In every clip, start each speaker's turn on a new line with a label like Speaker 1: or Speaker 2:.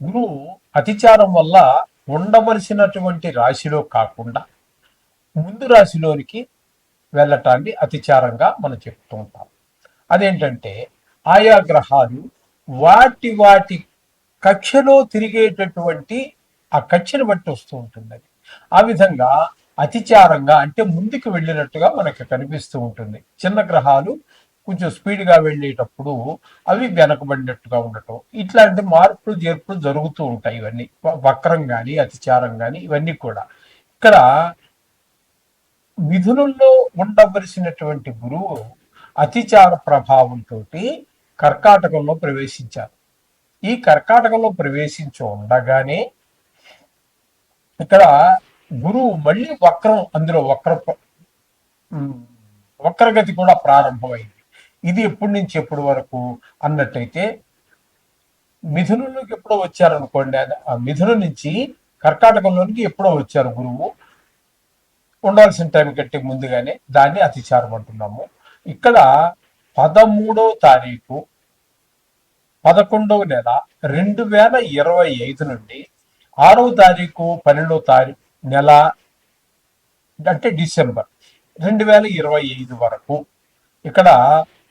Speaker 1: గురువు అతిచారం వల్ల ఉండవలసినటువంటి రాశిలో కాకుండా ముందు రాశిలోనికి వెళ్ళటాన్ని అతిచారంగా మనం చెప్తూ ఉంటాం. అదేంటంటే ఆయా గ్రహాలు వాటి వాటి కక్షలో తిరిగేటటువంటి ఆ కక్షను బట్టి వస్తూ ఉంటుంది. అది ఆ విధంగా అతిచారంగా అంటే ముందుకు వెళ్ళినట్టుగా మనకి కనిపిస్తూ ఉంటుంది. చిన్న గ్రహాలు కొంచెం స్పీడ్గా వెళ్ళేటప్పుడు అవి వెనకబడినట్టుగా ఉండటం. ఇట్లాంటి మార్పులు చేర్పులు జరుగుతూ ఉంటాయి ఇవన్నీ. వ- వక్రం కానీ అతిచారం కానీ ఇవన్నీ కూడా. ఇక్కడ మిథునుల్లో ఉండవలసినటువంటి గురువు అతిచార ప్రభావంతో కర్కాటకంలో ప్రవేశించారు. ఈ కర్కాటకంలో ప్రవేశించి ఉండగానే ఇక్కడ గురువు మళ్ళీ వక్రం అందులో వక్ర వక్రగతి కూడా ప్రారంభమైంది. ఇది ఎప్పటి నుంచి ఎప్పటి వరకు అన్నట్టయితే మిథునంలోకి ఎప్పుడో వచ్చారనుకోండి ఆ మిథునం నుంచి కర్కాటకంలోనికి ఎప్పుడో వచ్చారు గురువు. ఉండాల్సిన టైం కంటే ముందుగానే దాన్ని అతిచారం అంటున్నాము. ఇక్కడ పదమూడవ తారీఖు పదకొండవ నెల రెండు వేల ఇరవై ఐదు నుండి ఆరవ తారీఖు పన్నెండవ తారీఖు నెల అంటే డిసెంబర్ రెండు వేల ఇరవై ఐదు వరకు. ఇక్కడ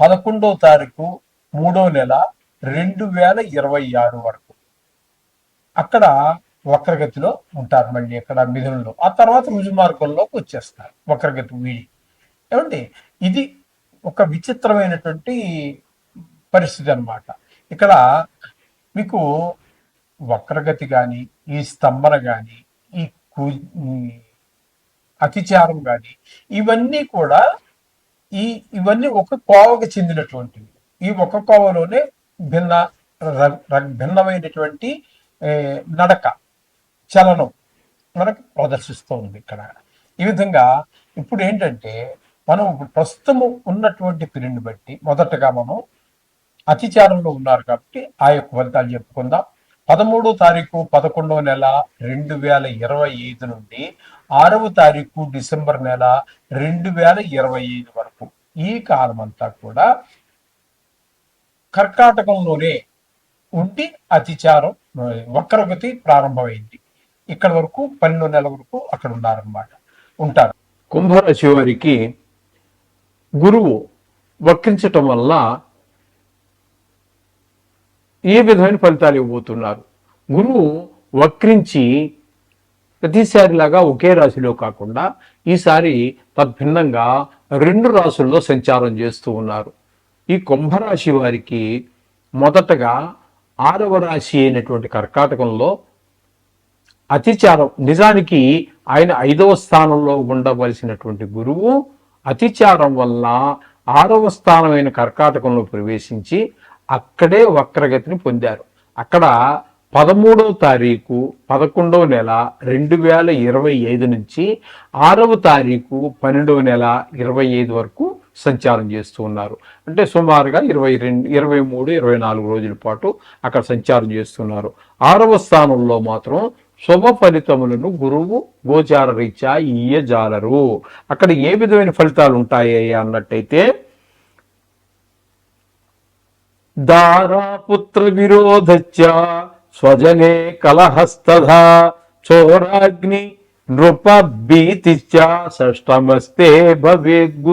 Speaker 1: పదకొండవ తారీఖు మూడవ నెల రెండు వేల ఇరవై ఆరు వరకు. అక్కడ వక్రగతిలో ఉంటారు మళ్ళీ అక్కడ మిథునంలో. ఆ తర్వాత రుజు మార్గంలోకి వచ్చేస్తారు వక్రగతి వీడి. ఏమండి? ఇది ఒక విచిత్రమైనటువంటి పరిస్థితి అన్నమాట. ఇక్కడ మీకు వక్రగతి కానీ ఈ స్తంభన కానీ ఈ ఈ అతిచారం కానీ ఇవన్నీ కూడా ఈ ఇవన్నీ ఒక కోవకు చెందినటువంటివి. ఈ ఒక కోవలోనే భిన్న భిన్నమైనటువంటి నడక చలనం మనకు ప్రదర్శిస్తోంది ఇక్కడ. ఈ విధంగా ఇప్పుడు ఏంటంటే మనం ప్రస్తుతము ఉన్నటువంటి పీరియడ్ని బట్టి మొదటగా మనం అతిచారంలో ఉన్నారు కాబట్టి ఆ యొక్క ఫలితాలు చెప్పుకుందాం. పదమూడో తారీఖు పదకొండవ నెల రెండు వేల ఇరవై ఐదు నుండి ఆరవ తారీఖు డిసెంబర్ నెల రెండు వేల ఇరవై ఐదు వరకు. ఈ కాలం అంతా కూడా కర్కాటకంలోనే ఉండి అతిచారం వక్రగతి ప్రారంభమైంది. ఇక్కడ వరకు పన్నెండు నెలల వరకు అక్కడ ఉన్నారన్నమాట ఉంటారు.
Speaker 2: కుంభరాశి వారికి గురువు వక్రించటం వల్ల ఏ విధమైన ఫలితాలు ఇవ్వబోతున్నారు? గురువు వక్రించి ప్రతిసారిలాగా ఒకే రాశిలో కాకుండా ఈసారి తద్భిన్నంగా రెండు రాశుల్లో సంచారం చేస్తూ ఉన్నారు. ఈ కుంభరాశి వారికి మొదటగా ఆరవ రాశి అయినటువంటి కర్కాటకంలో అతిచారం నిజానికి ఆయన ఐదవ స్థానంలో ఉండవలసినటువంటి గురువు అతిచారం వల్ల ఆరవ స్థానమైన కర్కాటకంలో ప్రవేశించి అక్కడే వక్రగతిని పొందారు. అక్కడ పదమూడవ తారీఖు పదకొండవ నెల రెండు వేల ఇరవై ఐదు నుంచి ఆరవ తారీఖు పన్నెండవ నెల ఇరవై ఐదు వరకు సంచారం చేస్తూ ఉన్నారు. అంటే సుమారుగా ఇరవై రెండు ఇరవై మూడు ఇరవై నాలుగు రోజుల పాటు అక్కడ సంచారం చేస్తున్నారు ఆరవ స్థానంలో మాత్రం శుభ ఫలితములను గురువు గోచార రీత్యా ఇయ్యజాలరు. అక్కడ ఏ విధమైన ఫలితాలు ఉంటాయి అన్నట్టయితే దారాపుత్ర విరోధ స్వజనే కలహస్తధా చోరాగ్ని నృప భీతిచ్చ షష్టమస్తే భవేద్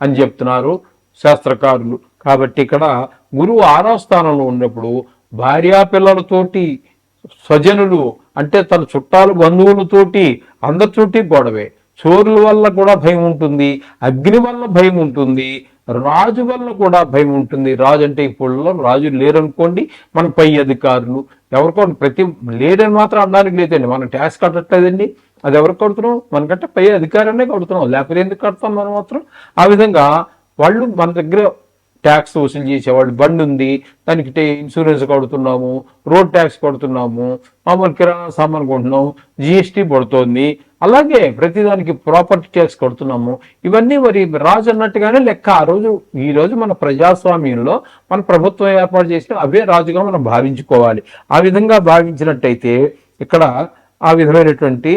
Speaker 2: అని చెప్తున్నారు శాస్త్రకారులు. కాబట్టి ఇక్కడ గురువు ఆరో స్థానంలో ఉన్నప్పుడు భార్యా పిల్లలతోటి స్వజనులు అంటే తన చుట్టాలు బంధువులతోటి అందరితోటి గొడవే. చోరుల వల్ల కూడా భయం ఉంటుంది అగ్ని వల్ల భయం ఉంటుంది రాజు వల్ల కూడా భయం ఉంటుంది. రాజు అంటే ఇప్పుడు రాజు లేరనుకోండి మన పై అధికారులు ఎవరికో ప్రతి లేడని మాత్రం అనడానికి లేదండి. మనం ట్యాక్స్ కట్టట్లేదండి. అది ఎవరికి కడుతున్నాం? మనకంటే పై అధికారాన్నే కడుతున్నాం. లేకపోతే ఎందుకు కడతాం మనం మాత్రం? ఆ విధంగా వాళ్ళు మన దగ్గర ట్యాక్స్ వసూలు చేసేవాళ్ళు. బండి ఉంది దానికి ఇన్సూరెన్స్ కడుతున్నాము రోడ్ ట్యాక్స్ కడుతున్నాము మామూలు కిరాణా సామాన్ కొంటున్నాం జిఎస్టీ పడుతోంది అలాగే ప్రతిదానికి ప్రాపర్టీ ట్యాక్స్ కడుతున్నాము. ఇవన్నీ మరి రాజు అన్నట్టుగానే లెక్క. ఆ రోజు ఈ రోజు మన ప్రజాస్వామ్యంలో మన ప్రభుత్వం ఏర్పాటు చేసిన అవే రాజుగా మనం భావించుకోవాలి. ఆ విధంగా భావించినట్టయితే ఇక్కడ ఆ విధమైనటువంటి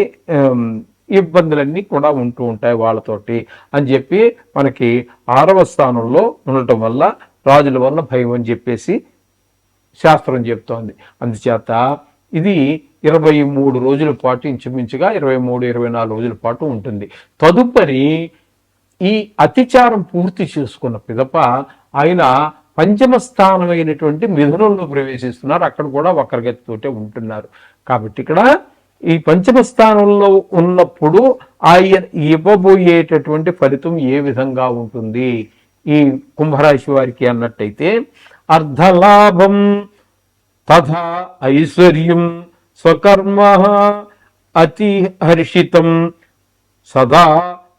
Speaker 2: ఇబ్బందులన్నీ కూడా ఉంటూ ఉంటాయి వాళ్ళతోటి అని చెప్పి మనకి ఆరవ స్థానంలో ఉండటం వల్ల రాజుల వల్ల భయం అని చెప్పేసి శాస్త్రం చెప్తోంది. అందుచేత ఇది ఇరవై మూడు రోజుల పాటు ఇంచుమించుగా ఇరవై మూడు ఇరవై నాలుగు రోజుల పాటు ఉంటుంది. తదుపరి ఈ అతిచారం పూర్తి చేసుకున్న పిదప ఆయన పంచమ స్థానమైనటువంటి మిథునంలో ప్రవేశిస్తున్నారు. అక్కడ కూడా వక్రగతితోటే ఉంటున్నారు. కాబట్టి ఇక్కడ ఈ పంచమ స్థానంలో ఉన్నప్పుడు ఆయన ఇవ్వబోయేటటువంటి ఫలితం ఏ విధంగా ఉంటుంది? ఈ కుంభరాశి వారికి అన్నట్టయితే అర్ధలాభం తథా ఐశ్వర్యం స్వకర్మ అతి హర్షితం సదా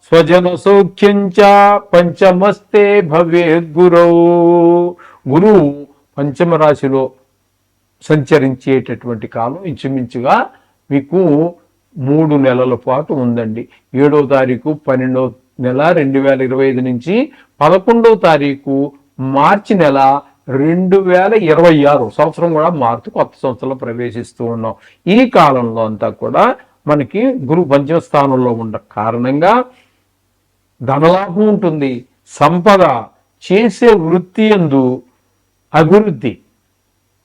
Speaker 2: స్వజన సౌఖ్యం చ పంచమస్తే భవే గురౌ. గురువు పంచమ రాశిలో సంచరించేటటువంటి కాలం ఇంచుమించుగా మీకు మూడు నెలల పాటు ఉందండి. ఏడో తారీఖు పన్నెండో నెల రెండు వేల ఇరవై ఐదు నుంచి పదకొండో తారీఖు మార్చి నెల రెండు వేల ఇరవై ఆరు సంవత్సరం కూడా మారుతూ కొత్త సంవత్సరంలో ప్రవేశిస్తూ ఉన్నాం. ఈ కాలంలో అంతా కూడా మనకి గురు పంచమ స్థానంలో ఉన్న కారణంగా ధనలాభం ఉంటుంది. సంపద చేసే వృత్తి ఎందు అభివృద్ధి.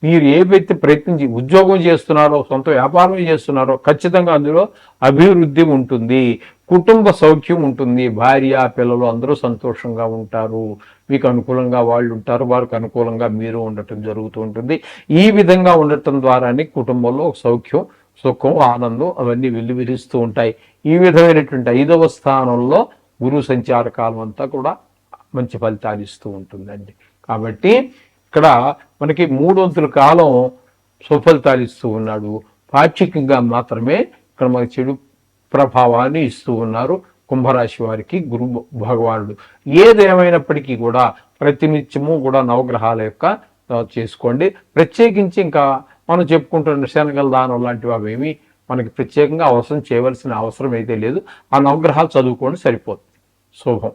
Speaker 2: మీరు ఏ వ్యక్తి ప్రయత్నించి ఉద్యోగం చేస్తున్నారో సొంత వ్యాపారం చేస్తున్నారో ఖచ్చితంగా అందులో అభివృద్ధి ఉంటుంది. కుటుంబ సౌఖ్యం ఉంటుంది. భార్య పిల్లలు అందరూ సంతోషంగా ఉంటారు. మీకు అనుకూలంగా వాళ్ళు ఉంటారు. వారికి అనుకూలంగా మీరు ఉండటం జరుగుతూ ఉంటుంది. ఈ విధంగా ఉండటం ద్వారానే కుటుంబంలో ఒక సౌఖ్యం సుఖం ఆనందం అవన్నీ వెల్లువిరుస్తూ ఉంటాయి. ఈ విధమైనటువంటి ఐదవ స్థానంలో గురు సంచార కాలం అంతా కూడా మంచి ఫలితాలు ఇస్తూ ఉంటుందండి. కాబట్టి ఇక్కడ మనకి మూడు వంతుల కాలం సుఫలితాలు ఇస్తూ ఉన్నాడు. పాక్షికంగా మాత్రమే ఇక్కడ మనకి చెడు ప్రభావాన్ని ఇస్తూ ఉన్నారు కుంభరాశి వారికి గురు భగవానుడు. ఏదేమైనప్పటికీ కూడా ప్రతినిత్యము కూడా నవగ్రహాల యొక్క చేసుకోండి. ప్రత్యేకించి ఇంకా మనం చెప్పుకుంటున్న శనగల దానం లాంటివి అవేమి మనకి ప్రత్యేకంగా అవసరం చేయవలసిన అవసరం అయితే లేదు. ఆ నవగ్రహాలు చదువుకోండి సరిపోతుంది. శుభం.